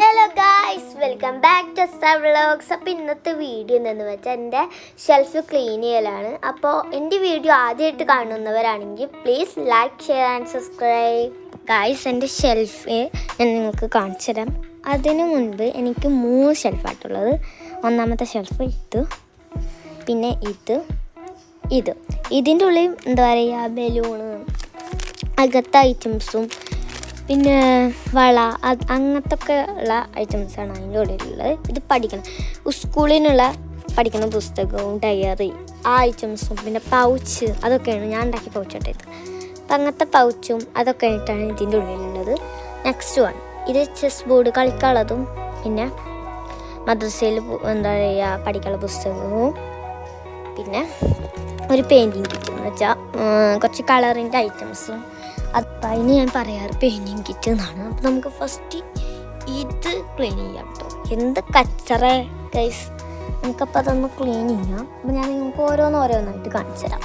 Hello welcome back to vlogs അപ്പോൾ ഇന്നത്തെ video എന്ന് വെച്ചാൽ എന്റെ ഷെൽഫ് ക്ലീൻ ചെയ്യലാണ്. അപ്പോൾ എന്റെ വീഡിയോ ആദ്യമായിട്ട് കാണുന്നവരാണെങ്കിൽ please like share and subscribe guys എന്റെ ഷെൽഫ് ഞാൻ നിങ്ങൾക്ക് കാണിച്ചു തരാം. അതിനു മുൻപ് എനിക്ക് മൂന്ന് ഷെൽഫായിട്ടുള്ളത് ഒന്നാമത്തെ ഷെൽഫ് ഇത് പിന്നെ ഇത് ഇത്. ഇതിന്റെ ഉള്ളിൽ എന്താ പറയുക ബലൂണ് അകത്ത ഐറ്റംസും പിന്നെ വള അത് അങ്ങനത്തൊക്കെ ഉള്ള ഐറ്റംസാണ് അതിന്റെ ഉള്ളിലുള്ളത് ഇത് പഠിക്കണം. സ്കൂളിനുള്ള പഠിക്കുന്ന പുസ്തകവും ഡയറി ആ ഐറ്റംസും പിന്നെ പൗച്ച് അതൊക്കെയാണ് ഞാൻ ഉണ്ടാക്കിയ പൗച്ചായിട്ട് ഇത്. അപ്പം അങ്ങനത്തെ പൗച്ചും അതൊക്കെ ആയിട്ടാണ് ഇതിന്റെ ഉള്ളിലുള്ളത് നെക്സ്റ്റ് വൺ ഇത് ചെസ് ബോർഡ് കളിക്കാനുള്ളതും പിന്നെ മദ്രസയിൽ എന്താ പറയുക പഠിക്കാനുള്ള പുസ്തകവും പിന്നെ ഒരു പെയിന്റിങ് കിറ്റ് എന്ന് വെച്ചാൽ കുറച്ച് കളറിന്റെ ഐറ്റംസും അപ്പം അതിന് ഞാൻ പറയാറ് പെയിന്റിങ് കിറ്റ് എന്നാണ് അപ്പം നമുക്ക് ഫസ്റ്റ് ഇത് ക്ലീൻ ചെയ്യാം കേട്ടോ എന്ത് കച്ചറ ഗൈസ് നമുക്കപ്പോൾ അതൊന്ന് ക്ലീൻ ചെയ്യാം. അപ്പം ഞാൻ നിങ്ങൾക്ക് ഓരോന്ന് ഓരോന്നായിട്ട് കാണിച്ചു തരാം.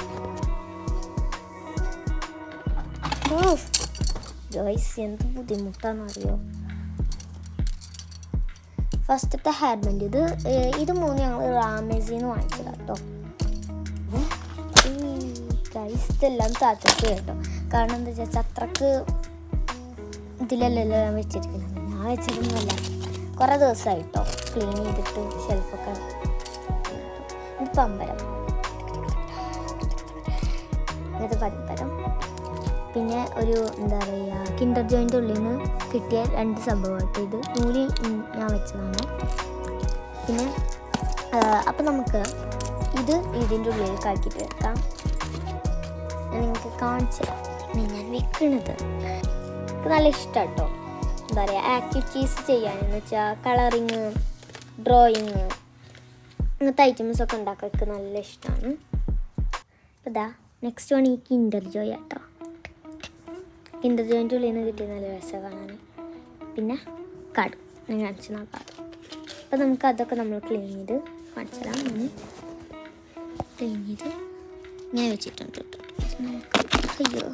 എന്ത് ബുദ്ധിമുട്ടാണെന്ന് അറിയോ ഫസ്റ്റത്തെ ഹെയർ ഇത് ഇത് മൂന്ന് ഞങ്ങൾ റാമേസിൽ നിന്ന് വാങ്ങിച്ചതാണ് കേട്ടോ ഗൈസ് ഇതെല്ലാം താത്തക്ക് കേട്ടോ. കാരണം എന്താ വെച്ചാൽ അത്രയ്ക്ക് ഇതിലല്ലല്ലോ ഞാൻ വെച്ചിരിക്കുന്നത്. ഞാൻ വെച്ചിരുന്നല്ല കുറേ ദിവസമായിട്ടോ ക്ലീൻ ചെയ്തിട്ട് ഷെൽഫൊക്കെ ഇത് പമ്പരം ഇത് പമ്പരം പിന്നെ ഒരു എന്താ പറയുക കിൻഡർ ജോയിന്റെ ഉള്ളിൽ നിന്ന് കിട്ടിയ രണ്ട് സംഭവമായിട്ട് ഇത്. നൂൽ ഞാൻ വെച്ചതാണ്. പിന്നെ അപ്പം നമുക്ക് ഇത് ഇതിന്റെ ഉള്ളിലേക്ക് ആക്കിയിട്ട് വെക്കാം. ഞാൻ നിങ്ങൾക്ക് കാണിച്ചു തരാം. ഞാൻ വെക്കണത് എനിക്ക് നല്ല ഇഷ്ടം കേട്ടോ എന്താ പറയുക ആക്ടിവിറ്റീസ് ചെയ്യാനെന്ന് വെച്ചാൽ കളറിങ് ഡ്രോയിങ് അങ്ങനത്തെ ഐറ്റംസ് ഒക്കെ എനിക്ക് നല്ല ഇഷ്ടമാണ് അതാ നെക്സ്റ്റ് വൺ ഈ കിൻഡർ ജോയ് കേട്ടോ കിൻഡർ ജോയിന്റെ ഉള്ളിൽ നിന്ന് കിട്ടിയ നല്ല രസം കാണാൻ പിന്നെ കാർഡ് ഞാൻ കാണിച്ചു നോക്കാം അപ്പോൾ നമുക്ക് അതൊക്കെ നമ്മൾ ക്ലീൻ ചെയ്ത് കാണിച്ചു തരാം. ക്ലീൻ ചെയ്ത് ഞാൻ വെച്ചിട്ടുണ്ട് കേട്ടോ. അയ്യോ.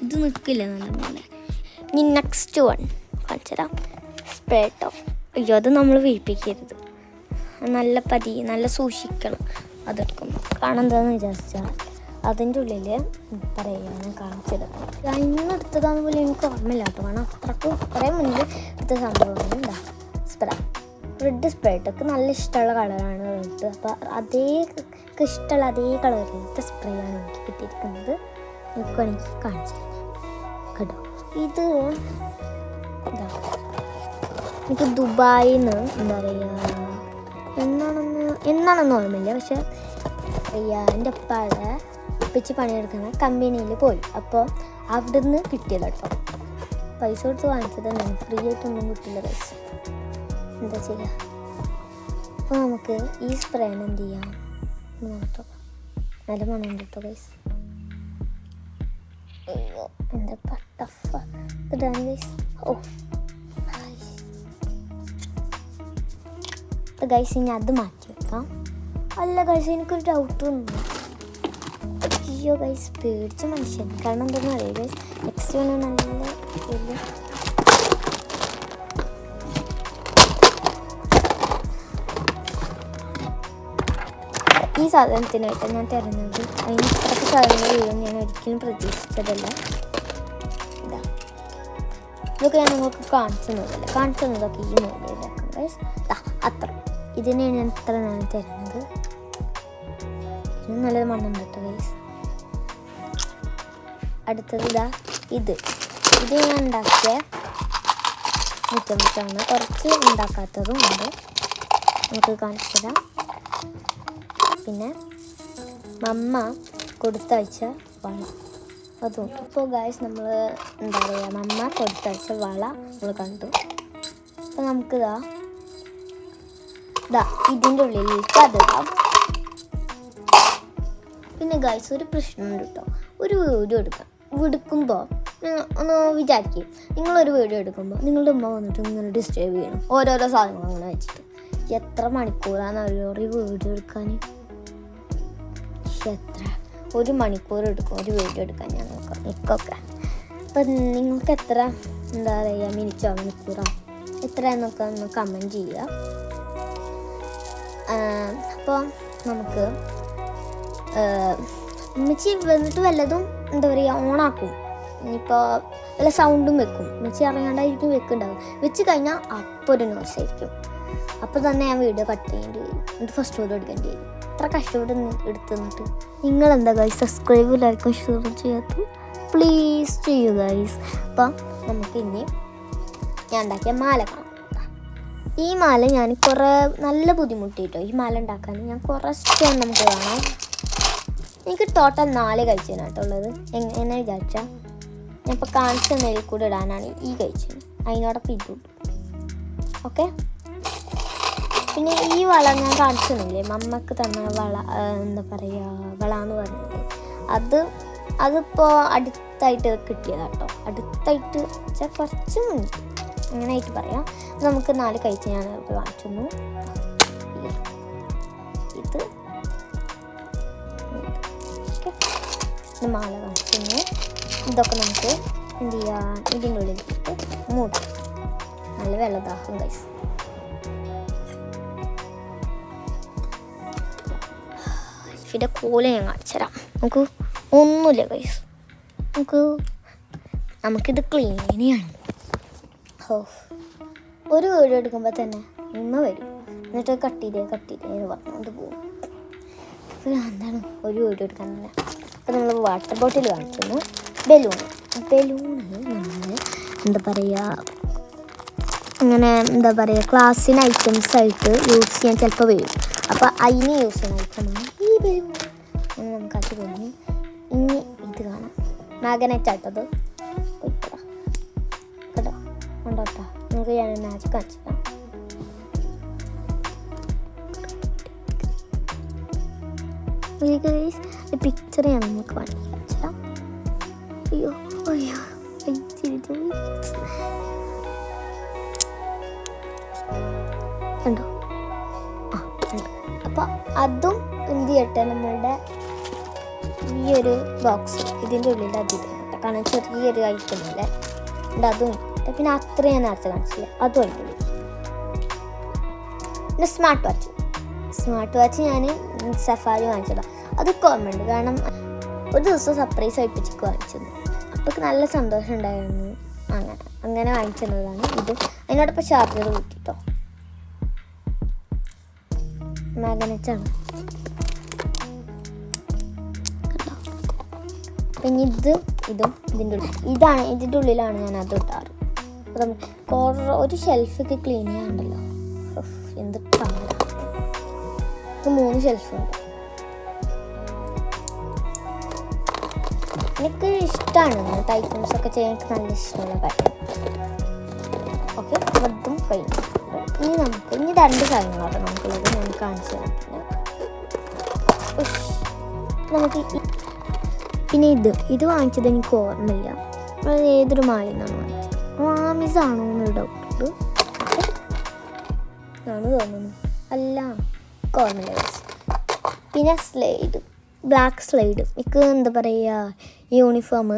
ഇത് നിൽക്കില്ല നല്ല പോലെ? ഇനി നെക്സ്റ്റ് വൺ കാണിച്ചു സ്പ്രേട്ടോ അയ്യോ അത് നമ്മൾ വീഴിപ്പിക്കരുത് നല്ല പതി നല്ല സൂക്ഷിക്കണം അതെടുക്കും കാരണം എന്താണെന്ന് വിചാരിച്ചാൽ അതിന്റെ ഉള്ളിൽ പറയുക ഞാൻ കാണിച്ചത് ഇന്ന് എടുത്തതാന്ന് പോലും എനിക്ക് ഓർമ്മയില്ല കേട്ടോ. കാരണം അത്രക്കും കുറേ മുന്നിൽ എടുത്ത സംഭവമാണ് എന്താ സ്പ്രേ റെഡ് സ്പ്രേ ഒക്കെ നല്ല ഇഷ്ടമുള്ള കളറാണ് റെഡ്. അപ്പോൾ അതേ ഇഷ്ടമുള്ള അതേ കളറിലത്തെ സ്പ്രേ ആണ് എനിക്ക് കിട്ടിയിരിക്കുന്നത്. എനിക്ക് വേണമെങ്കിൽ കാണിച്ചു കേട്ടോ. ഇത് എനിക്ക് ദുബായിൽ നിന്ന് എന്താ പറയുക എന്നാണെന്ന് എന്നാണെന്ന് ഓർമ്മയില്ല. പക്ഷെ എന്റെ അപ്പാടെ ഒപ്പിച്ച് പണിയെടുക്കുന്ന കമ്പനിയിൽ പോയി. അപ്പോൾ അവിടെ നിന്ന് കിട്ടിയത് കേട്ടോ. പൈസ കൊടുത്ത് വാങ്ങിച്ചത് തന്നെ. ഫ്രീ ആയിട്ടൊന്നും കിട്ടില്ല പൈസ. എന്താ ചെയ്യുക അപ്പോൾ നമുക്ക് ഈ സ്പ്രേനെന്ത് ചെയ്യാം നല്ല മണം കേട്ടോ പൈസ. അയ്യോ എന്റെ ടഫ ഇടാൻ ഗൈസ് ഓ ഗൈസ് ഇനി അത് മാറ്റി വെക്കാം അല്ല ഗൈസ് എനിക്കൊരു ഡൗട്ട് വന്നു അയ്യോ ഗൈസ് പേടിച്ച മനുഷ്യൻ കാരണം എന്താണെന്ന് അറിയാം ഗൈസ് നെക്സ്റ്റ് വണ് നല്ല വലിയ ഈ സാധനത്തിനായിട്ട് ഞാൻ തിരഞ്ഞത് അതിന് സാധനങ്ങൾ വീഴും ഞാൻ ഒരിക്കലും പ്രതീക്ഷിച്ചതല്ല. ഇതാ. ഇതൊക്കെ ഞാൻ നിങ്ങൾക്ക് കാണിച്ചു തന്നതല്ല? കാണിച്ചു തന്നതൊക്കെ ഈ മൂലയിലാക്കും അത്ര. ഇതിനെയാണ് ഞാൻ ഇത്ര നേരം തരുന്നത്? ഇത് കിട്ടും കേട്ടോ ഗൈസ് അടുത്തത് ഇതാ ഇത്. ഇത് ഞാൻ ഉണ്ടാക്കിയ മുറ്റമുറ്റാണ് കുറച്ച് ഉണ്ടാക്കാത്തതും ഉണ്ട്. നമുക്ക് കാണിച്ചു തരാം. പിന്നെ മമ്മ കൊടുത്തയച്ച വള. അതും. ഇപ്പോൾ ഗായ്സ് നമ്മൾ എന്താ പറയുക മമ്മ കൊടുത്തയച്ച വള നമ്മൾ കണ്ടു. അപ്പോൾ നമുക്ക് ഇതാ ഇതാ ഇതിന്റെ ഉള്ളിലേക്ക് അതിടാം. പിന്നെ ഗായ്സ് ഒരു പ്രശ്നമുണ്ട് കേട്ടോ ഒരു വീഡിയോ എടുക്കാം. എടുക്കുമ്പോൾ ഒന്ന് വിചാരിക്കും. നിങ്ങളൊരു വീഡിയോ എടുക്കുമ്പോൾ നിങ്ങളുടെ ഉമ്മ വന്നിട്ട് ഇങ്ങനെ ഡിസ്റ്റർബ് ചെയ്യണം. ഓരോരോ സാധനങ്ങൾ അങ്ങനെ വെച്ചിട്ട്. എത്ര മണിക്കൂറാണ് ഒരു വീഡിയോ എടുക്കാൻ എത്ര? ഒരു മണിക്കൂർ എടുക്കും ഒരു വീഡിയോ എടുക്കാൻ ഞങ്ങൾക്ക് എനിക്കൊക്കെ അപ്പം നിങ്ങൾക്ക് എത്ര എന്താ പറയുക മിനിറ്റോ മണിക്കൂറോ എത്ര എന്നൊക്കെ ഒന്ന് കമന്റ് ചെയ്യുക. അപ്പോൾ നമുക്ക് ഉമ്മച്ചി വന്നിട്ട് വല്ലതും എന്താ പറയുക ഓണാക്കും. ഇനിയിപ്പോൾ വല്ല സൗണ്ടും വെക്കും. ഉമ്മച്ചി അറിയാണ്ടായിരിക്കും വെക്കുന്നുണ്ടാവും വെച്ച് കഴിഞ്ഞാൽ അപ്പോൾ ഒരു നോയ്സ് ആയിരിക്കും. അപ്പോൾ തന്നെ ഞാൻ വീഡിയോ കട്ട് ചെയ്യേണ്ടി വരും. എന്നിട്ട് ഫസ്റ്റ് വീഡിയോ എടുക്കേണ്ടി വരും. ഇത്ര കഷ്ടപ്പെട്ട് എടുത്തു നിന്നിട്ട്. നിങ്ങളെന്താ ഗൈസ് സബ്സ്ക്രൈബ് ലൈക്കും ഷെയർ ചെയ്യാത്ത പ്ലീസ് ചെയ്യൂ ഗൈസ് അപ്പം നമുക്ക് ഇനി ഞാൻ ഉണ്ടാക്കിയ മാല കാണാം ഈ മാല ഞാൻ കുറേ നല്ല ബുദ്ധിമുട്ടിട്ടോ. ഈ മാല ഉണ്ടാക്കാൻ ഞാൻ കുറേ സ്റ്റോൺ നമുക്ക് കാണാം എനിക്ക് ടോട്ടൽ നാല് കഴിച്ചതിനാട്ടോ ഉള്ളത്. എങ്ങനെ വിചാരിച്ചാൽ ഞാൻ ഇപ്പോൾ കാണിച്ച നെല്ലിൽ കൂടെ ഇടാനാണ് ഈ കഴിച്ചത്. അതിനോടൊപ്പം ഇട്ടു ഓക്കെ പിന്നെ ഈ വള ഞാൻ കാണിച്ചെന്നില്ലേ മമ്മക്ക് തന്നെ വള എന്താ പറയുക വള എന്ന് പറയുന്നത് അത് അതിപ്പോൾ അടുത്തായിട്ട് കിട്ടിയതാണ് കേട്ടോ അടുത്തായിട്ട് വെച്ചാൽ കുറച്ച് മുന്നേ. അങ്ങനെ ആയിട്ട് പറയാം നമുക്ക് നാല് കഴിച്ച് ഞാൻ കാണിച്ചു ഇത്. മാല കാണിച്ചു ഇതൊക്കെ നമുക്ക് എന്ത് ചെയ്യാം? ഇതിന്റെ ഉള്ളിൽ ഇട്ട് നല്ല വെള്ളദാഹം കൈസ് ഇതിന്റെ കൂല ഞാൻ കാണിച്ചുതരാം നമുക്ക് ഒന്നുമില്ല ഗൈസ് നമുക്ക് നമുക്കിത് ക്ലീൻ ഓ ഒരു വീഡിയോ എടുക്കുമ്പോൾ തന്നെ ഉമ്മ വരും. എന്നിട്ട് കട്ട് ചെയ്തേ കട്ട് ചെയ്തേ എന്ന് പറഞ്ഞുകൊണ്ട് പോകും. അപ്പോൾ എന്താണ്? ഒരു വീഡിയോ എടുക്കാൻ തന്നെ. അപ്പോൾ നമ്മൾ വാട്ടർ ബോട്ടിൽ കാണിക്കുന്നു. ബലൂൺ ബലൂണ് നമ്മൾ എന്താ പറയുക അങ്ങനെ എന്താ പറയുക ക്ലാസ്സിന് ഐറ്റംസ് ആയിട്ട് യൂസ് ചെയ്യാൻ ചിലപ്പോൾ വരും. അപ്പോൾ അതിന് യൂസ് ചെയ്യുന്ന ഐറ്റമാണ് ബലൂൺ നമുക്ക് അത് തോന്നി ഇനി ഇത് കാണാം. മാഗ്നറ്റ് ആട്ടത് കേട്ടോ? ഉണ്ടോട്ടോ നമുക്ക് ഞാൻ മാജിക് കാണിച്ചു പിക്ചർ ഞാൻ നമുക്ക് വേണമെങ്കിൽ കാണിച്ചു തരാം. അയ്യോ അയ്യോ കണ്ടോ? ആ അപ്പോൾ അതും എന്ത് നമ്മളുടെ ഈ ഒരു ബോക്സ് ഇതിന്റെ ഉള്ളിൽ അത് ഇടുന്നുണ്ട് കാരണം ചെറിയൊരു അല്ലേ? ഉണ്ട് അതും. പിന്നെ അത്രയും ഞാൻ നേരത്തെ കാണിച്ചില്ല. അതും പിന്നെ സ്മാർട്ട് വാച്ച് സ്മാർട്ട് വാച്ച് ഞാൻ സഫാരി വാങ്ങിച്ചതാണ് അത് കോമണ്ട് കാരണം ഒരു ദിവസം സർപ്രൈസ് ആയിപ്പിച്ചിക്ക് വാങ്ങിച്ചിരുന്നു അപ്പോൾ നല്ല സന്തോഷം ഉണ്ടായിരുന്നു. അങ്ങനെ അങ്ങനെ വാങ്ങിച്ചതാണ് ഇത്. അതിനോടൊപ്പം ചാർജർ കൂട്ടിട്ടോ. മാഗ്നറ്റാണ്. പിന്നെ ഇത് ഇതും ഇതിന്റെ ഉള്ളിൽ. ഇതാണ് ഇതിന്റെ ഉള്ളിലാണ് ഞാൻ അത് ഇട്ടാറ് നമുക്ക് കുറേ ഒരു ഷെൽഫൊക്കെ ക്ലീൻ ചെയ്യാണ്ടല്ലോ എന്ത് പാടാ. ഇത് മൂന്ന് ഷെൽഫുണ്ട് എനിക്ക് ഇഷ്ടമാണ് ഐറ്റംസ് ഒക്കെ ചെയ്യാൻ എനിക്ക് നല്ല ഇഷ്ടമുള്ള കാര്യം. ഓക്കെ അതും കഴിഞ്ഞു ഇനി നമുക്ക് ഇനി രണ്ട് കാര്യങ്ങളാണ് നമുക്കുള്ളത്. ഞാൻ കാണിച്ചു തരാം നമുക്ക് ഈ- പിന്നെ ഇത് ഇത് വാങ്ങിച്ചത് എനിക്ക് ഓർമ്മയില്ല. അത് ഏതൊരു മാളിൽ നിന്നാണ് വാങ്ങിച്ചത്? ആമിസാണോ എന്നൊരു ഡൗട്ടുണ്ട് ആണ് തോന്നുന്നു. അല്ല എനിക്ക് ഓർമ്മയില്ല പിന്നെ സ്ലൈഡ് ബ്ലാക്ക് സ്ലൈഡ് എനിക്ക് എന്താ പറയുക യൂണിഫോം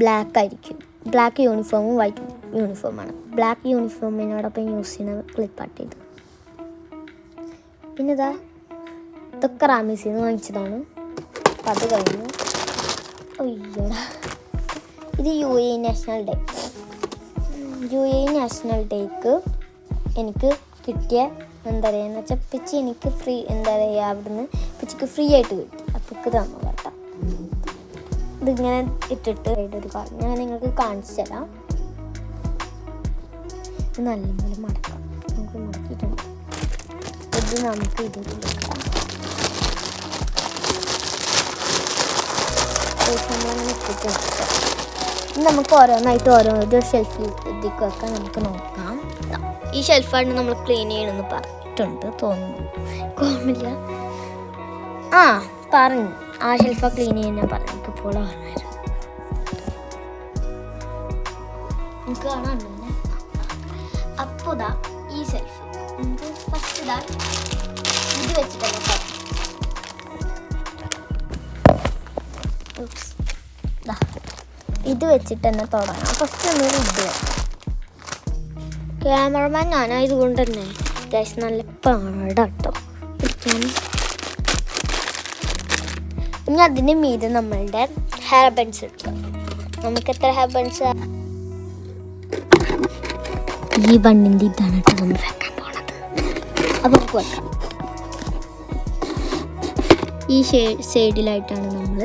ബ്ലാക്ക് ആയിരിക്കും. ബ്ലാക്ക് യൂണിഫോമും വൈറ്റ് യൂണിഫോമാണ് ബ്ലാക്ക് യൂണിഫോമിനോടൊപ്പം യൂസ് ചെയ്യുന്ന ക്ലിപ്പാട്ട് ഇത് പിന്നെ ഇതാ ഇതൊക്കെ റാമീസിൽ നിന്ന് വാങ്ങിച്ചതാണ്. അപ്പം അത് കഴിഞ്ഞു. അയ്യോടാ. ഇത് U A national day U A national ഡേക്ക് എനിക്ക് കിട്ടിയ എന്താ പറയുക എന്ന് വെച്ചാൽ പിച്ചി എനിക്ക് ഫ്രീ എന്താ പറയുക അവിടുന്ന് പിച്ചിക്ക് ഫ്രീ ആയിട്ട് കിട്ടി. അപ്പോൾ ഇത് തന്നു കേട്ടോ. ഇതിങ്ങനെ ഇട്ടിട്ട് ഒരു കാര്യം ഞാൻ നിങ്ങൾക്ക് കാണിച്ചു തരാം. നല്ലപോലെ മടക്കാം. നമുക്ക് മടക്കിയിട്ടുണ്ട് ഇത് നമുക്ക് ഇതിൽ നമുക്ക് ഓരോന്നായിട്ട് ഓരോരോ ഷെൽഫിൽ ഇതിലേക്ക് വെക്കാൻ നമുക്ക് നോക്കാം. ഈ ഷെൽഫാണ് നമ്മൾ ക്ലീൻ ചെയ്യണമെന്ന് പറഞ്ഞിട്ടുണ്ട് തോന്നുന്നു. കോമില്ല ആ പറഞ്ഞു. ആ ഷെൽഫ ക്ലീൻ ചെയ്യാൻ പറഞ്ഞു. ഇപ്പോൾ അപ്പോൾ ഈ ഷെൽഫ് ഫസ്റ്റ് ഇത് വെച്ചിട്ടല്ല ഇത് വെച്ചിട്ട് തന്നെ തുടങ്ങാം ഫസ്റ്റ് നമ്മൾ ഇത്. ക്യാമറമാൻ ഞാനായതുകൊണ്ട് തന്നെ അത്യാവശ്യം നല്ല പാടാട്ടോ. ഇനി അതിന് മീത് നമ്മളുടെ ഹെയർ ബൺസ് ഇട്ടു നമുക്ക് എത്ര ഹെയർ ബൺസ് ഈ ബണ്ണിന്റെ ഇതാണ് കേട്ടോ നമ്മൾ വെക്കാൻ പോണത്. അപ്പോൾ വെക്കാം. ഈ സൈഡിലായിട്ടാണ് നമ്മൾ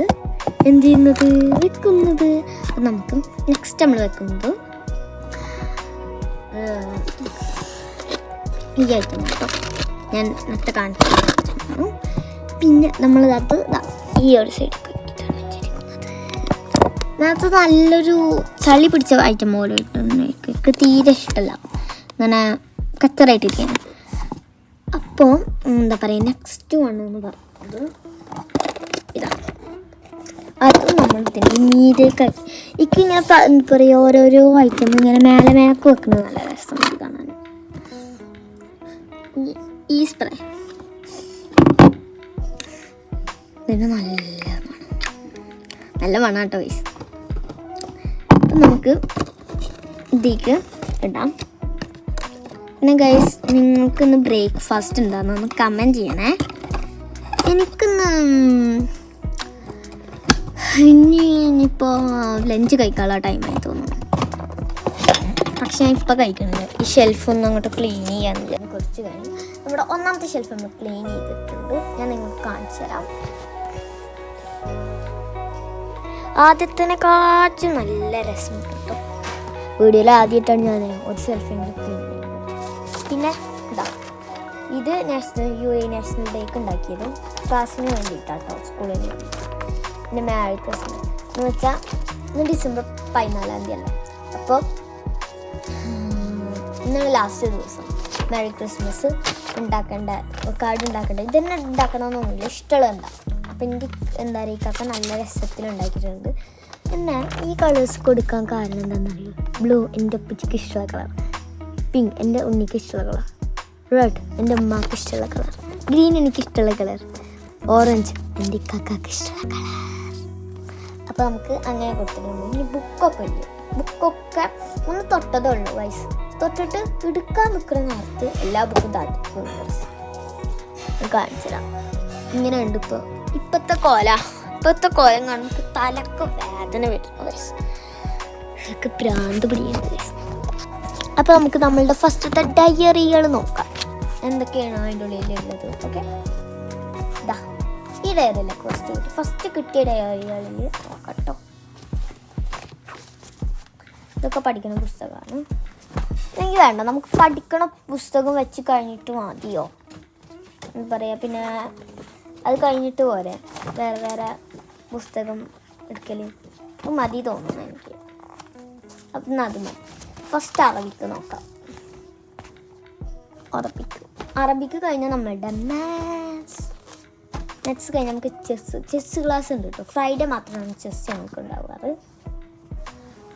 എന്ത് ചെയ്യുന്നത്? വെക്കുന്നത്. അപ്പം നമുക്ക് നെക്സ്റ്റ് നമ്മൾ വെക്കുന്നത് ഈ ഐറ്റം കേട്ടോ ഞാൻ നേരത്തെ കാണിച്ചു പിന്നെ നമ്മളത് ഈ ഒരു സൈഡ് നേരത്തെ നല്ലൊരു ചളി പിടിച്ച ഐറ്റം പോലെ ഇട്ടുണ്ട്. എനിക്ക് തീരെ ഇഷ്ടമല്ല അങ്ങനെ കച്ചറായിട്ടിരിക്കാൻ അപ്പോൾ എന്താ പറയുക നെക്സ്റ്റ് വൺ എന്ന് പറയുന്നത് അത് നമ്മൾ ഇതിന്റെ മീതേക്ക് എനിക്ക് ഇങ്ങനെ എന്താ പറയുക ഓരോരോ ഐറ്റം ഇങ്ങനെ മേലെ മേക്ക് വെക്കുന്നത് നല്ല രസമാണ് കാണാൻ. ഈ- സ്പ്രേ ഇതിന് നല്ല നല്ല മണം കേട്ടോ വയസ്സ് അപ്പം നമുക്ക് ഇതിലേക്ക് ഇടാം. പിന്നെ ഗൈസ് നിങ്ങൾക്കിന്ന് ബ്രേക്ക്ഫാസ്റ്റ് ഉണ്ടാകുന്ന കമന്റ് ചെയ്യണേ. എനിക്കിന്ന് ഇനി ഇനിയിപ്പോൾ ലഞ്ച് കഴിക്കാനുള്ള ടൈമായി തോന്നുന്നു. പക്ഷെ ഞാൻ ഇപ്പോൾ കഴിക്കുന്നില്ല ഈ ഷെൽഫൊന്നും അങ്ങോട്ട് ക്ലീൻ ചെയ്യാനില്ല. കുറച്ച് കഴിഞ്ഞു നമ്മുടെ ഒന്നാമത്തെ ഷെൽഫ് നമ്മൾ ക്ലീൻ ചെയ്തിട്ടുണ്ട്. ഞാൻ നിങ്ങൾക്ക് കാണിച്ചു തരാം. ആദ്യത്തിനെക്കാട്ടും നല്ല രസം കിട്ടും. വീഡിയോയിൽ ആദ്യമായിട്ടാണ് ഞാൻ ഒരു സെൽഫി ക്ലീൻ പിന്നെ ഇതാ ഇത് നാഷണൽ യു എ നാഷണൽ ഡേക്ക് ഉണ്ടാക്കിയത് ക്ലാസ്സിന് വേണ്ടിയിട്ടാട്ടോ സ്കൂളിൽ പിന്നെ മാരി ക്രിസ്മസ് എന്ന് വെച്ചാൽ ഇന്ന് ഡിസംബർ പതിനാലാം തീയതി അല്ല? അപ്പോൾ ഇന്നാണ് ലാസ്റ്റ് ദിവസം. മാരി ക്രിസ്മസ് ഉണ്ടാക്കേണ്ട കാർഡ് ഉണ്ടാക്കേണ്ട. ഇതന്നെ ഉണ്ടാക്കണമെന്നൊന്നുമില്ല ഇഷ്ടമുള്ളത് എന്താ അപ്പം എനിക്ക് എന്താ പറയുക കക്ക നല്ല രസത്തിൽ ഉണ്ടാക്കിയിട്ടുണ്ട്. പിന്നെ ഈ കളേഴ്സ് കൊടുക്കാൻ കാരണം എന്താണെന്നറിയോ ബ്ലൂ എന്റെ ഉപ്പച്ചിക്ക് ഇഷ്ടമുള്ള കളർ പിങ്ക് എന്റെ ഉണ്ണിക്ക് ഇഷ്ടമുള്ള കളർ റെഡ് എന്റെ ഉമ്മാക്ക് ഇഷ്ടമുള്ള കളർ ഗ്രീൻ എനിക്ക് ഇഷ്ടമുള്ള കളർ ഓറഞ്ച് എന്റെ കക്കാക്ക് ഇഷ്ടമുള്ള കളർ അപ്പോൾ നമുക്ക് അങ്ങനെ കൊടുത്തിട്ടുണ്ട്. ഇനി ബുക്കൊക്കെ ഉണ്ട്. ബുക്കൊക്കെ ഒന്ന് തൊട്ടതേ ഉള്ളൂ വയസ്സ് തൊട്ടിട്ട് എടുക്കാൻ നിൽക്കുന്ന നേരത്ത് എല്ലാ ബുക്കും താഴ്ത്തി കാണിച്ചു ഇങ്ങനെ ഉണ്ട് ഇപ്പോൾ ഇപ്പോഴത്തെ കോല. ഇപ്പോഴത്തെ കോലം കാണുമ്പോൾ തലക്ക് വേദന വരുന്നു വയസ്സ് ഇതൊക്കെ ഭ്രാന്ത് പിടിക്കുന്നത് അപ്പോൾ നമുക്ക് നമ്മളുടെ ഫസ്റ്റത്തെ ഡയറികൾ നോക്കാം. എന്തൊക്കെയാണ് അതിന്റെ ഉള്ളിൽ ഉള്ളത് ഓക്കെ ഈ ഡയറിയിലെ ഫസ്റ്റ് കിട്ടി ഫസ്റ്റ് കിട്ടിയ ഡയറികളിൽ നോക്കട്ടോ. ഇതൊക്കെ പഠിക്കുന്ന പുസ്തകമാണ് എനിക്ക് വേണ്ട നമുക്ക് പഠിക്കണ പുസ്തകം വെച്ച് കഴിഞ്ഞിട്ട് മതിയോ? എന്താ പറയുക പിന്നെ അത് കഴിഞ്ഞിട്ട് പോരെ. വേറെ വേറെ പുസ്തകം എടുക്കൽ മതി തോന്നുന്നു എനിക്ക്. അപ്പം എന്നാൽ അത് മതി. ഫസ്റ്റ് അറബിക്ക് നോക്കാം. അറബിക്ക്. അറബിക്ക് കഴിഞ്ഞാൽ നമ്മളുടെ മാത്സ് മാത്സ് കഴിഞ്ഞാൽ നമുക്ക് ചെസ് ചെസ് ക്ലാസ് ഉണ്ട് കേട്ടോ. ഫ്രൈഡേ മാത്രമാണ് ചെസ് ഞങ്ങൾക്ക് ഉണ്ടാവാറ്.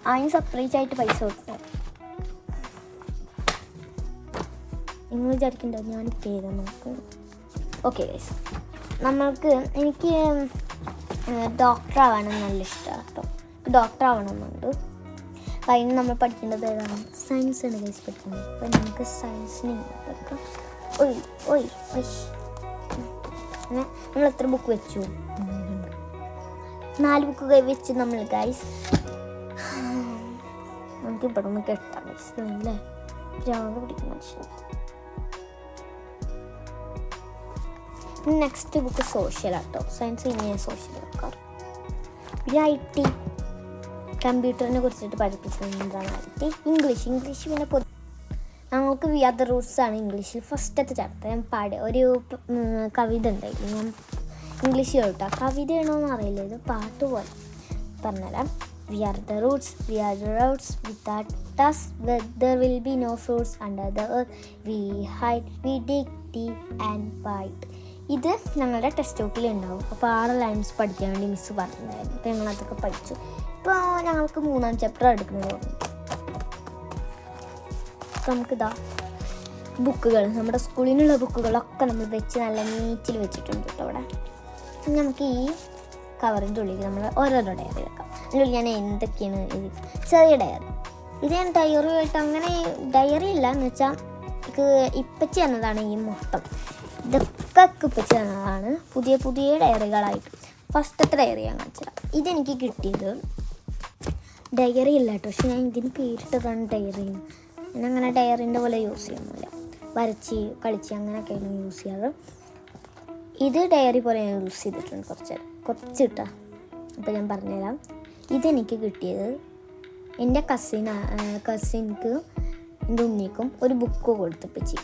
അതിന് സെപ്പറേറ്റ് ആയിട്ട് പൈസ കൊടുക്കാം. നിങ്ങൾ വിചാരിക്കണ്ടോ ഞാൻ പേര് നമുക്ക് ഓക്കെ ഗൈസ് നമ്മൾക്ക് എനിക്ക് ഡോക്ടർ ആവാനും നല്ല ഇഷ്ടമാണ് കേട്ടോ. ഡോക്ടർ ആവണമെന്നുണ്ട്. അപ്പം അതിന് നമ്മൾ പഠിക്കേണ്ടത് ഏതാണ്? സയൻസ് ആണ് ഗൈസ് പഠിക്കുന്നത് അപ്പം നമുക്ക് സയൻസിന് ഒയ് ഒയ് ഒയ് നമ്മൾ എത്ര ബുക്ക് വെച്ചു. നാല് ബുക്ക് വെച്ച് നമ്മൾ ഗൈസ് നമുക്ക് ഇവിടെ നിന്ന് കെട്ടാം ഗൈസ് അല്ലേ രാവിലെ പിടിക്കും മനുഷ്യൻ. നെക്സ്റ്റ് ബുക്ക് സോഷ്യൽ ആട്ടോ. സയൻസ് ഇങ്ങനെ സോഷ്യൽ വെക്കാറ് പിന്നെ ഐ ടി കമ്പ്യൂട്ടറിനെ കുറിച്ചിട്ട് പഠിപ്പിച്ചത് എന്താണ് ഐ ടി ഇംഗ്ലീഷ് ഇംഗ്ലീഷ് പിന്നെ ഞങ്ങൾക്ക് വി ആർ ദ റൂട്ട്സ് ആണ് ഇംഗ്ലീഷിൽ ഫസ്റ്റത്തെ ചാപ്റ്റർ ഞാൻ പാടി. ഒരു കവിത ഉണ്ടായിരുന്നു. ഞാൻ ഇംഗ്ലീഷ് കേട്ടോ കവിതയാണോ എന്ന് അറിയില്ല ഇത് പാട്ട് പോലെ പറഞ്ഞുതരാം. We are the roots we are the roots without us there will be no fruits under the we hide we dig deep and wide ഇത് ഞങ്ങളുടെ ടെക്സ്റ്റ് ബുക്കിൽ ഉണ്ടാവും. അപ്പോൾ ആറ് ലൈൻസ് പഠിക്കാൻ വേണ്ടി മിസ്സ് പറഞ്ഞിട്ടുണ്ടായിരുന്നു. അപ്പോൾ ഞങ്ങളതൊക്കെ പഠിച്ചു. ഇപ്പോൾ ഞങ്ങൾക്ക് മൂന്നാം ചാപ്റ്റർ എടുക്കുന്നത് തോന്നുന്നു നമുക്കിതാ ബുക്കുകൾ നമ്മുടെ സ്കൂളിനുള്ള ബുക്കുകളൊക്കെ നമ്മൾ വെച്ച് നല്ല നീറ്റിൽ വെച്ചിട്ടുണ്ട് കേട്ടോ അവിടെ. നമുക്ക് ഈ കവറിന്റെ ഉള്ളിൽ നമ്മൾ ഓരോരോ ഡയറി വെക്കാം. ഇതിനുള്ളിൽ ഞാൻ എന്തൊക്കെയാണ് ഇത്? ചെറിയ ഡയറി ഇത് ഞാൻ ഡയറി ആയിട്ട് അങ്ങനെ ഡയറി ഇല്ല. എന്ന് വെച്ചാൽ എനിക്ക് ഇപ്പച്ചി എന്നതാണ് ഈ മൊത്തം. ഇതൊക്കെ ഇപ്പച്ചി തന്നതാണ്. പുതിയ പുതിയ ഡയറികളായിട്ട് ഫസ്റ്റത്തെ ഡയറി ഞാൻ കാണിച്ചത് ഇതെനിക്ക് കിട്ടിയത് ഡയറി ഇല്ല കേട്ടോ. പക്ഷെ ഞാൻ ഇതിന് പേരിട്ടതാണ് ഡയറി ഞാൻ അങ്ങനെ ഡയറിന്റെ പോലെ യൂസ് ചെയ്യുന്നില്ല. വരച്ച് കളിച്ച് അങ്ങനെയൊക്കെയാണ് യൂസ് ചെയ്യാറ്. ഇത് ഡയറി പോലെ ഞാൻ യൂസ് ചെയ്തിട്ടുണ്ട് കുറച്ച് കുറച്ച് കിട്ടാ അപ്പോൾ ഞാൻ പറഞ്ഞുതരാം. ഇതെനിക്ക് കിട്ടിയത് എന്റെ കസിൻ കസിൻക്ക് എന്റെ ഉണ്ണിക്കും ഒരു ബുക്ക് കൊടുത്തപ്പച്ചി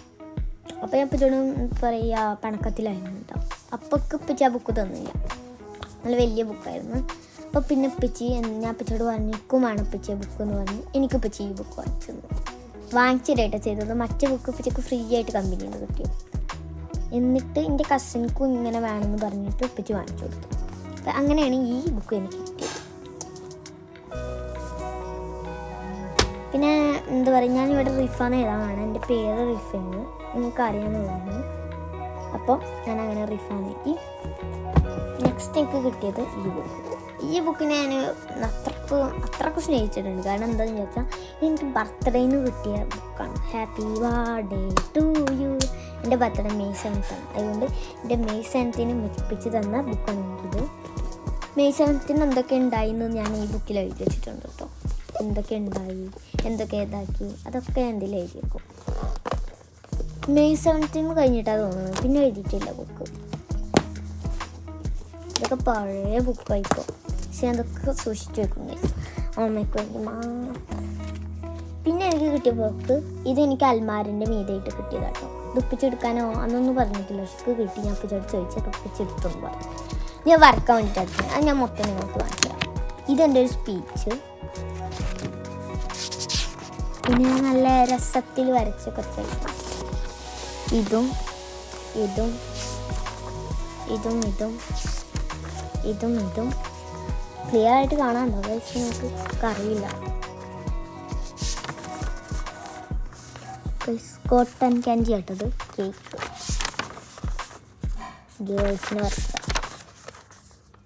അപ്പോൾ ഞാൻ ഇപ്പോഴും പറയുക പണക്കത്തിലായിരുന്നു കേട്ടോ അപ്പൊക്ക് ഇപ്പിച്ച് ആ ബുക്ക് തന്നില്ല. നല്ല വലിയ ബുക്കായിരുന്നു അപ്പോൾ പിന്നെ ഇപ്പിച്ച് ഞാൻ ഇപ്പിച്ചോട് പറഞ്ഞു ഇക്കും വേണം ഇപ്പച്ചിയ ബുക്ക് എന്ന് പറഞ്ഞ്. എനിക്ക് ഇപ്പച്ചി ഈ ബുക്ക് വാങ്ങിച്ചു വാങ്ങിച്ചിട്ടായിട്ട് ചെയ്തത്. മറ്റേ ബുക്ക് ഉപ്പിച്ചക്ക് ഫ്രീ ആയിട്ട് കമ്പനി നിന്ന് കിട്ടി. എന്നിട്ട് എന്റെ കസിൻക്കും ഇങ്ങനെ വേണമെന്ന് പറഞ്ഞിട്ട് ഉപ്പിച്ച് വാങ്ങിച്ചു കൊടുത്തു. അപ്പം അങ്ങനെയാണ് ഈ ബുക്ക് എനിക്ക് കിട്ടിയത്. പിന്നെ എന്താ പറയുക ഞാൻ ഇവിടെ റിഫാൻ എഴുതാനാണ്. എന്റെ പേര് റിഫെന്ന്. നിങ്ങൾക്ക് അറിയാമെന്ന് തോന്നുന്നു. അപ്പോൾ ഞാൻ അങ്ങനെ റിഫാൻ ആക്കി നെക്സ്റ്റ് എനിക്ക് കിട്ടിയത് ഈ ബുക്ക് ഈ ബുക്ക് ഞാൻ അത്രയ്ക്ക് അത്രയ്ക്ക് സ്നേഹിച്ചിട്ടുണ്ട്. കാരണം എന്താണെന്ന് ചോദിച്ചാൽ എനിക്ക് ബർത്ത്ഡേന്ന് കിട്ടിയ ബുക്കാണ് ഹാപ്പി ബർത്ത്ഡേ ടു യു എന്റെ ബർത്ത്ഡേ മെയ് സെവൻത്താണ് അതുകൊണ്ട് എന്റെ മെയ് സെവൻത്തിന് മെച്ചിപ്പിച്ച് തന്ന ബുക്കാണ് എനിക്കിത്. മെയ് സെവൻത്തിന് എന്തൊക്കെ ഉണ്ടായി എന്ന് ഞാൻ ഈ ബുക്കിൽ എഴുതി വെച്ചിട്ടുണ്ട് കേട്ടോ. എന്തൊക്കെ ഉണ്ടായി? എന്തൊക്കെ ഇതാക്കി? അതൊക്കെ ഞാൻ ഇതിൽ എഴുതി വെക്കും. മെയ് സെവൻത്തിന് കഴിഞ്ഞിട്ടാണ് തോന്നുന്നത്. പിന്നെ എഴുതിയിട്ടില്ല ബുക്ക് ഇതൊക്കെ പഴയ ബുക്കായിപ്പോൾ പക്ഷെ അതൊക്കെ സൂക്ഷിച്ചു വെക്കുന്നത് guys. അമ്മയ്ക്ക് വേണ്ടി പിന്നെ എനിക്ക് കിട്ടിയ എനിക്ക് അൽമാരിന്റെ മീതായിട്ട് കിട്ടിയതാട്ടോ ദുപ്പിച്ചെടുക്കാനോ അന്നൊന്നും പറഞ്ഞിട്ടില്ല. പക്ഷെ കിട്ടി. ഞാൻ പിച്ചോട് ചോദിച്ചാൽ ദുപ്പിച്ചെടുത്തെന്ന് പറഞ്ഞു. ഞാൻ വരക്കാൻ വേണ്ടിയിട്ട് അത് ഞാൻ മൊത്തം നിങ്ങൾക്ക് തരാം ഇതെന്റെ ഒരു സ്പീച്ച് പിന്നെ നല്ല രസത്തിൽ വരച്ച കുറച്ച് ഇതും ഇതും ഇതും ഇതും ഇതും ഇതും ക്ലിയർ ആയിട്ട് കാണാനുണ്ടോ ഗൈസ് നമുക്ക് അറിയില്ല. കോട്ടൺ ക്യാൻഡി ആട്ടത് കേക്ക് ഗേൾസിന് വറുത്ത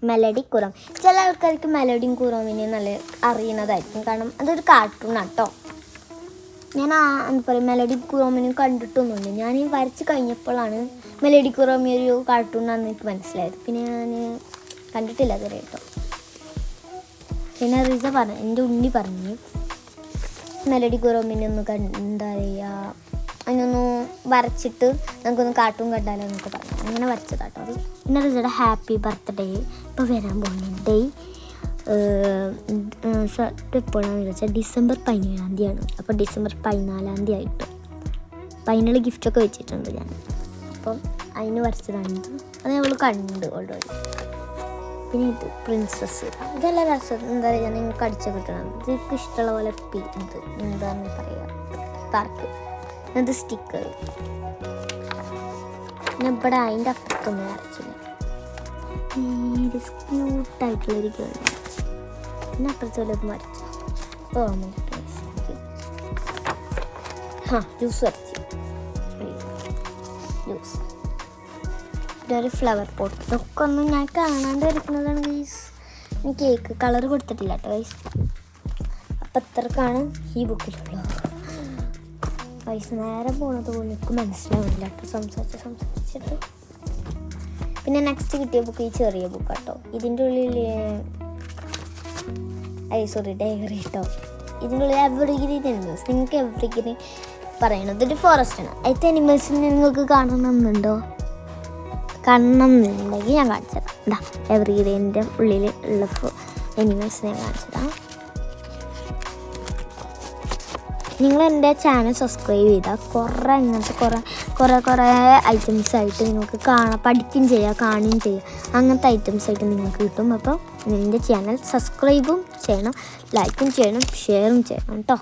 മെലഡി കുറം ചില ആൾക്കാർക്ക് മെലഡിയും കുറവിനെ നല്ല അറിയുന്നതായിരിക്കും. കാരണം അതൊരു കാർട്ടൂൺ ആട്ടോ. ഞാൻ എന്താ പറയുക മെലഡി കുറോമിനും കണ്ടിട്ടൊന്നുമില്ല. ഞാൻ വരച്ച് കഴിഞ്ഞപ്പോഴാണ് മെലഡി കുറോമി ഒരു കാർട്ടൂണാണെന്ന് എനിക്ക് മനസ്സിലായത്. പിന്നെ ഞാൻ കണ്ടിട്ടില്ല അതുവരെ കേട്ടോ പിന്നെ റിസ പറഞ്ഞു എന്റെ ഉണ്ണി പറഞ്ഞു മെലഡി ഗുറോമിനെ ഒന്ന് എന്താ പറയുക അതിനൊന്ന് വരച്ചിട്ട് നമുക്കൊന്ന് കാർട്ടൂൺ കണ്ടാലോ എന്നൊക്കെ പറഞ്ഞു. അങ്ങനെ വരച്ചതാട്ടോ അത്. പിന്നെ റിസയുടെ ഹാപ്പി ബർത്ത്ഡേ ഇപ്പോൾ വരാൻ പോകുന്നുണ്ട് എപ്പോഴാണെന്ന് വെച്ചാൽ ഡിസംബർ പതിനേഴാം തീയതിയാണ്. അപ്പോൾ ഡിസംബർ പതിനാലാം തീയതി ആയിട്ട്. പതിനേഴ് ഗിഫ്റ്റൊക്കെ വെച്ചിട്ടുണ്ട് ഞാൻ. അപ്പം അതിന് വരച്ചതാണ് അത് ഞങ്ങൾ കണ്ട് ഓൾറെഡി പിന്നെ ഇത് പ്രിൻസസ് ഇതെല്ലാം രസം എന്താ പറയുക നിങ്ങൾക്ക് അടിച്ച കിട്ടണം. ഇതൊക്കെ ഇഷ്ടമുള്ള പോലെ പി ഇത് എന്താന്ന് പറയുക പാർക്ക് ഇത് സ്റ്റിക്കർ പിന്നെ ഇവിടെ അതിന്റെ അപ്പുറത്തൊന്നും വരച്ചില്ല. ക്യൂട്ടായിട്ടുള്ളൊരു വരച്ചു പിന്നെ അപ്പുറത്തെ വല്ലതും വരച്ചു. ഓർമ്മ ജ്യൂസ് വരച്ചു. ജ്യൂസ് ഇതൊരു ഫ്ലവർ പോട്ട് ഇതൊക്കെ ഒന്നും ഞാൻ കാണാണ്ട് വരയ്ക്കുന്നതാണ് ഗൈസ് ഞാൻ കേക്ക് കളർ കൊടുത്തിട്ടില്ല കേട്ടോ ഗൈസ് അപ്പം ഇത്രക്കാണ് ഈ ബുക്കിലുള്ളത് ഗൈസ് നേരെ പോണത് പോലും എനിക്ക് മനസ്സിലാവില്ല കേട്ടോ സംസാരിച്ച് സംസാരിച്ചിട്ട്. പിന്നെ നെക്സ്റ്റ് കിട്ടിയ ബുക്ക് ഈ ചെറിയ ബുക്ക് കേട്ടോ ഇതിന്റെ ഉള്ളിൽ ഐ സോറി ഡയറി കേട്ടോ ഇതിന്റെ ഉള്ളിൽ എവറിഗ്രീൻ അനിമൽസ് നിങ്ങൾക്ക് എവറിഗ്രീൻ പറയണത് ഒരു ഫോറസ്റ്റ് ആണ്. അതിലത്തെ അനിമൽസിനെ നിങ്ങൾക്ക് കാണണമെന്നുണ്ടോ കാണണം എന്നുണ്ടെങ്കിൽ ഞാൻ കാണിച്ചുതരാം ഇതാ എവറിഗ്രീനിന്റെ ഉള്ളിൽ ഉള്ള എനിമൽസ് ഞാൻ കാണിച്ചുതരാം നിങ്ങൾ എന്റെ ചാനൽ സബ്സ്ക്രൈബ് ചെയ്താൽ കുറേ ഇങ്ങനത്തെ കുറേ കുറേ കുറേ ഐറ്റംസ് ആയിട്ട് നിങ്ങൾക്ക് കാണാം പഠിക്കുകയും ചെയ്യാം കാണുകയും ചെയ്യാം. അങ്ങനത്തെ ഐറ്റംസ് ആയിട്ട് നിങ്ങൾക്ക് കിട്ടും. അപ്പോൾ എന്റെ ചാനൽ സബ്സ്ക്രൈബും ചെയ്യണം ലൈക്കും ചെയ്യണം ഷെയറും ചെയ്യണം കേട്ടോ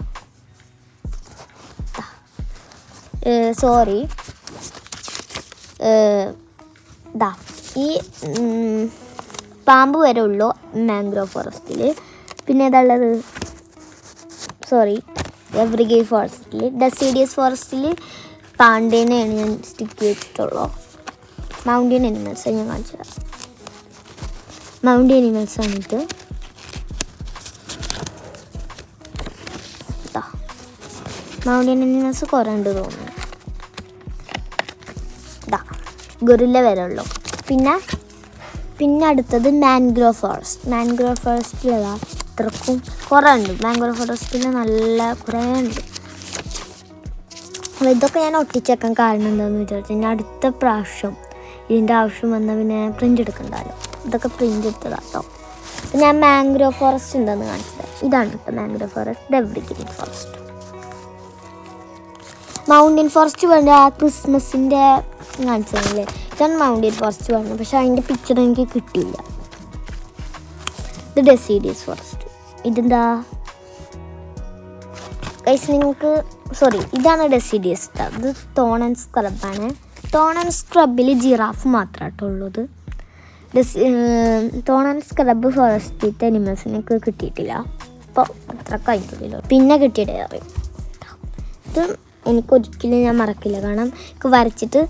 സോറി ദാ ഈ പാമ്പ് വരെ ഉള്ളൂ മാംഗ്രോ ഫോറസ്റ്റിൽ പിന്നെ ഏതാള്ളത് സോറി എവറിഗേ ഫോറസ്റ്റിൽ ഡസീഡിയസ് ഫോറസ്റ്റിൽ പാണ്ടേനെയാണ് ഞാൻ സ്റ്റിക്ക് ചെയ്തിട്ടുള്ളൂ. മൗണ്ടൻ അനിമൽസ് ഞാൻ കാണിച്ചത് മൗണ്ടൻ അനിമൽസ് ആണ് ഇത് മൗണ്ടൻ അനിമൽസ് കുറേ ഉണ്ട് തോന്നുന്നു. ഗൊറില്ല വരെ ഉള്ളു പിന്നെ പിന്നെ അടുത്തത് മാൻഗ്രോ ഫോറസ്റ്റ്. മാൻഗ്രോ ഫോറസ്റ്റിലതാ അത്രക്കും കുറേ ഉണ്ട് മാൻഗ്രോ ഫോറസ്റ്റിൽ നല്ല കുറേ ഉണ്ട് അപ്പോൾ ഇതൊക്കെ ഞാൻ ഒട്ടിച്ചേക്കാൻ കാരണം എന്താണെന്ന് വിചാരിച്ചു ഞാൻ അടുത്ത പ്രാവശ്യം ഇതിന്റെ ആവശ്യം വന്നാൽ പിന്നെ പ്രിന്റ് എടുക്കണ്ടല്ലോ. ഇതൊക്കെ പ്രിന്റ് എടുത്തതാട്ടോ അപ്പോൾ ഞാൻ മാംഗ്രോ ഫോറസ്റ്റ് ഉണ്ടെന്ന് കാണിച്ചത്. ഇതാണ് കേട്ടോ mangrove forest. Evergreen forest mountain forest വേണ്ട ആ ക്രിസ്മസിന്റെ കാണിച്ചതല്ലേ? ഇതാണ് മൗണ്ടൻ ഫോറസ്റ്റ് പറഞ്ഞു പക്ഷെ അതിന്റെ പിക്ചർ എനിക്ക് കിട്ടിയില്ല. ഇത് ഡെസീഡിയസ് ഫോറസ്റ്റ് ഇതെന്താ? ഗൈസ് നിങ്ങൾക്ക് സോറി ഇതാണ് ഡെസിഡിയസ് ഇത് തോണൻ സ്ക്രബാണ് തോണൻ സ്ക്രബിൽ ജിറാഫ് മാത്രമാട്ടോ ഉള്ളത്. ഡെസ് തോണൻ സ്ക്രബ് ഫോറസ്റ്റിത്തെ അനിമൽസിനൊക്കെ കിട്ടിയിട്ടില്ല. അപ്പോൾ അത്ര കഴിഞ്ഞിട്ടില്ല പിന്നെ കിട്ടിയ ഡയറി ഇത് എനിക്കൊരിക്കലും ഞാൻ മറക്കില്ല. കാരണം എനിക്ക് വരച്ചിട്ട്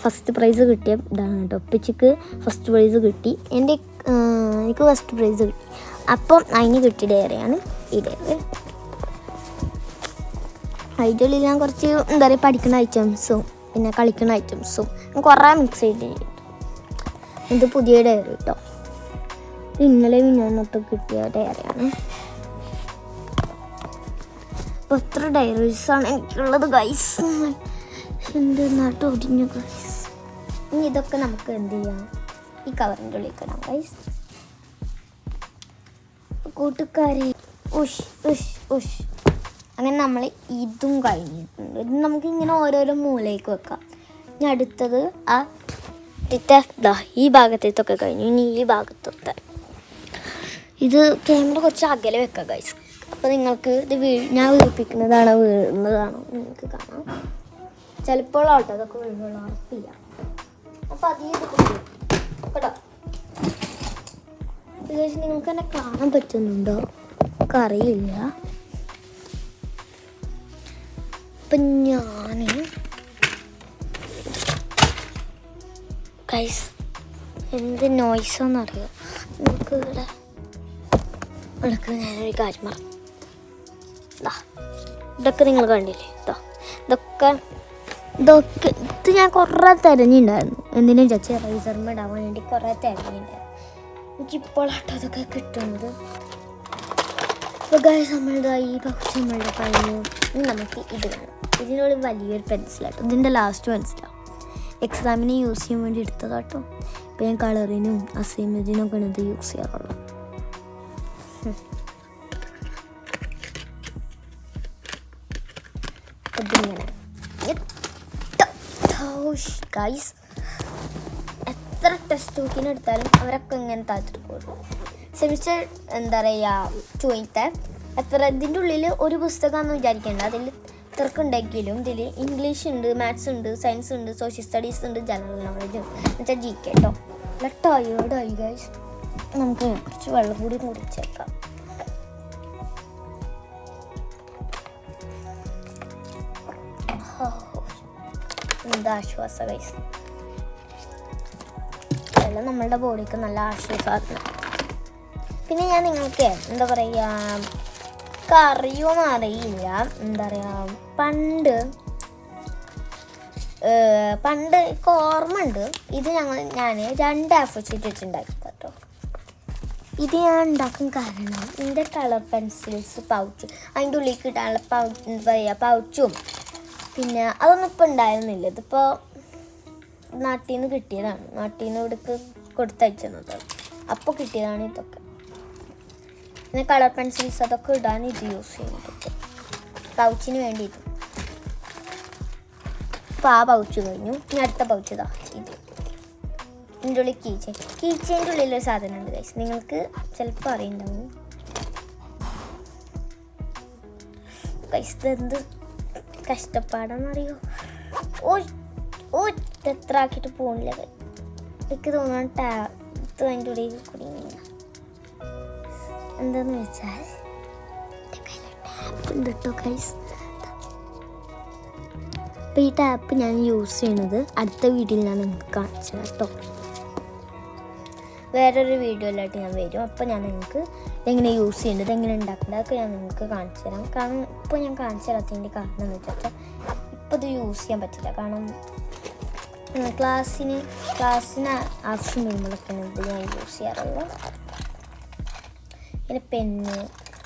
ഫസ്റ്റ് പ്രൈസ് കിട്ടിയ ഇതാണ് കേട്ടോ. ഒപ്പിച്ചിക്ക് ഫസ്റ്റ് പ്രൈസ് കിട്ടി. എന്റെ എനിക്ക് ഫസ്റ്റ് പ്രൈസ് കിട്ടി. അപ്പം അതിന് കിട്ടിയ ഡയറിയാണ് ഈ ഡയറി അതിന്റെ കുറച്ച് എന്താ പറയുക പഠിക്കുന്ന ഐറ്റംസും പിന്നെ കളിക്കുന്ന ഐറ്റംസും കുറേ മിക്സ് ചെയ്തിട്ട് ഇത് പുതിയ ഡയറി കേട്ടോ ഇന്നലെ മിന്നൊക്കെ കിട്ടിയ ഡയറിയാണ് അപ്പോൾ എത്ര ഡയറീസാണ് എനിക്കുള്ളത് ഗൈസ് എന്റെ ഒടിഞ്ഞു ഗൈസ് ഇനി ഇതൊക്കെ നമുക്ക് എന്ത് ചെയ്യാം? ഈ കവറിന്റെ ഉള്ളിൽ ഗൈസ് കൂട്ടുകാരെ ഉഷ് ഉഷ് ഉഷ്. അങ്ങനെ നമ്മൾ ഇതും കഴിഞ്ഞിട്ടുണ്ട്. ഇത് നമുക്ക് ഇങ്ങനെ ഓരോരോ മൂലയ്ക്ക് വെക്കാം. ഇനി അടുത്തത് ആ ഈ ഭാഗത്തേത്തൊക്കെ കഴിഞ്ഞു. ഇനി ഈ ഭാഗത്തൊക്കെ. ഇത് ക്യാമറ കുറച്ച് അകലെ വെക്കാം ഗൈസ് അപ്പോൾ നിങ്ങൾക്ക് ഇത് വീ ഞാൻ വീഴ്പ്പിക്കുന്നതാണോ വീഴുന്നതാണോ നിങ്ങൾക്ക് കാണാം. ചിലപ്പോൾ ആട്ടോ അതൊക്കെ ഒഴിവുള്ള ഉറപ്പില്ല. അപ്പൊ അധികം. കേട്ടോ? ഇത് നിങ്ങൾക്ക് എന്നെ കാണാൻ പറ്റുന്നുണ്ടോ? അറിയില്ല. അപ്പം ഞാൻ ഗൈസ് എന്ത് നോയ്സോന്നറിയോ നമുക്ക് ഇവിടെ ഇടയ്ക്ക് ഞാനൊരു കാര്യം ദാ, ഇതൊക്കെ നിങ്ങൾ കണ്ടില്ലേ? ഇതാ ഇതൊക്കെ ഇതൊക്കെ ഇത് ഞാൻ കുറേ തിരഞ്ഞിണ്ടായിരുന്നു. എന്തിനും ചച്ച റൈസർമ ഇടാൻ വേണ്ടി കുറേ തിരഞ്ഞിണ്ടായിരുന്നു. എനിക്കിപ്പോഴാട്ടോ അതൊക്കെ കിട്ടുന്നത്. അപ്പോൾ ഗൈസ് നമ്മളുടെ ഈ പക്ഷി നമ്മളുടെ കഴിഞ്ഞു നമുക്ക് ഇത് വേണം ഇതിനോട് വലിയൊരു പെൻസിലാട്ടോ ഇതിന്റെ ലാസ്റ്റ് പെൻസിലാണ് എക്സാമിന് യൂസ് ചെയ്യാൻ വേണ്ടി എടുത്തതാട്ടോ. ഇപ്പം ഞാൻ കളറിനും അസൈൻമെന്റിനും ഒക്കെ ഇത് യൂസ് ചെയ്യാറുള്ളത്. ഗൈസ് എത്ര ടെക്സ്റ്റ് ബുക്കിന് എടുത്താലും അവരൊക്കെ ഇങ്ങനെ താഴ്ത്തിട്ട് പോകും സെമിസ്റ്റർ എന്താ പറയുക ചോദിത്തെ എത്ര ഇതിന്റെ ഉള്ളിൽ ഒരു പുസ്തകമാണെന്ന് വിചാരിക്കേണ്ട. അതിൽ ഇത്രക്കുണ്ടെങ്കിലും ഇതിൽ ഇംഗ്ലീഷ് ഉണ്ട് മാത്സ് ഉണ്ട് സയൻസ് ഉണ്ട് സോഷ്യൽ സ്റ്റഡീസ് ഉണ്ട് ജനറൽ നോളജ് എന്നുവെച്ചാൽ ജി കേട്ടോ ടയേർഡായി ഗൈസ് നമുക്ക് കുറച്ച് വെള്ളം കൂടി കുടിച്ചേക്കാം. എന്താ ആശ്വാസ ഗൈസ് അതെല്ലാം നമ്മളുടെ ബോഡിക്ക് നല്ല ആശ്വാസമാണ് പിന്നെ ഞാൻ നിങ്ങൾക്ക് എന്താ പറയുക കറിയൊന്നും അറിയില്ല എന്താ പറയുക പണ്ട് പണ്ട് എനിക്ക് ഓർമ്മയുണ്ട്. ഇത് ഞങ്ങൾ ഞാൻ രണ്ട് വെച്ചിട്ട് വെച്ചുണ്ടാക്കി കേട്ടോ. ഇത് ഞാൻ ഉണ്ടാക്കാൻ കാരണം ഇതിന്റെ കളർ പെൻസിൽസ് പൗച്ച് അതിന്റെ ഉള്ളിൽ കിട്ടാനുള്ള പൗ എന്താ പറയുക പൗച്ചും പിന്നെ അതൊന്നും ഇപ്പം ഉണ്ടായിരുന്നില്ല. ഇതിപ്പോൾ നാട്ടിൽ നിന്ന് കിട്ടിയതാണ്. നാട്ടിൽ നിന്ന് ഇവിടേക്ക് കൊടുത്തയച്ചത്. അപ്പോൾ കിട്ടിയതാണ് ഇതൊക്കെ. പിന്നെ കളർ പെൻസിൽസ് അതൊക്കെ ഇടാൻ ഇത് യൂസ് ചെയ്യുന്നത് പൗച്ചിന് വേണ്ടിയിട്ട്. അപ്പോൾ ആ പൗച്ച് കഴിഞ്ഞു. ഇനി അടുത്ത പൗച്ച് ഇതാ. ഇത്. ഇതിന്റെ ഉള്ളിൽ കീച്ചൻ കീച്ചേന്റെ ഉള്ളിലൊരു സാധനം ഉണ്ട് ഗൈസ് നിങ്ങൾക്ക് ചിലപ്പോൾ അറിയണ്ടാവും. ഗൈസ് ഇതെന്ത് കഷ്ടപ്പാടാന്നറിയോ ഓ ഓ എത്ര ആക്കിയിട്ട് പോണില്ല എനിക്ക് തോന്നുന്നു ടാ അതിന്റെ ഉള്ളിൽ കുടുങ്ങി എന്താന്ന് വെച്ചാൽ ടാപ്പ് ഗൈസ് അപ്പോൾ ഈ ടാപ്പ് ഞാൻ യൂസ് ചെയ്യണത് അടുത്ത വീഡിയോയിൽ ഞാൻ നിങ്ങൾക്ക് കാണിച്ചത് കേട്ടോ വേറൊരു വീഡിയോയിലായിട്ട് ഞാൻ വരും. അപ്പോൾ ഞാൻ നിങ്ങൾക്ക് എങ്ങനെ യൂസ് ചെയ്യേണ്ടത് എങ്ങനെ ഉണ്ടാക്കേണ്ടത് ഞാൻ നിങ്ങൾക്ക് കാണിച്ചു തരാം. കാരണം ഇപ്പോൾ ഞാൻ കാണിച്ചു തരാത്തതിന്റെ കാരണം എന്ന് വെച്ചാൽ ഇപ്പോൾ ഇത് യൂസ് ചെയ്യാൻ പറ്റില്ല കാരണം ക്ലാസ്സിന് ക്ലാസ്സിന് ആവശ്യം വരുമ്പോഴൊക്കെയാണ് ഇത് ഞാൻ യൂസ് ചെയ്യാറുള്ളത്. പിന്നെ പെണ്ണ്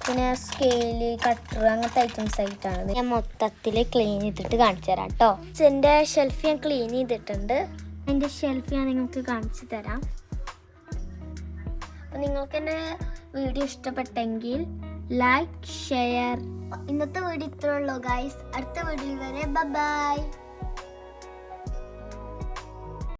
പിന്നെ സ്കെയിൽ കട്ടർ അങ്ങനത്തെ ഐറ്റംസ് ആയിട്ടാണ് ഞാൻ മൊത്തത്തിൽ ക്ലീൻ ചെയ്തിട്ട് കാണിച്ചു തരാം കേട്ടോ എന്റെ ഷെൽഫ് ഞാൻ ക്ലീൻ ചെയ്തിട്ടുണ്ട്. എന്റെ ഷെൽഫ് ഞാൻ നിങ്ങൾക്ക് കാണിച്ചു തരാം അപ്പം നിങ്ങൾക്ക് എന്റെ വീഡിയോ ഇഷ്ടപ്പെട്ടെങ്കിൽ ലൈക്ക് ഷെയർ ഇന്നത്തെ വീഡിയോ ഇത്രയുള്ളൂ ഗൈസ് അടുത്ത വീഡിയോയിൽ വരെ ബൈ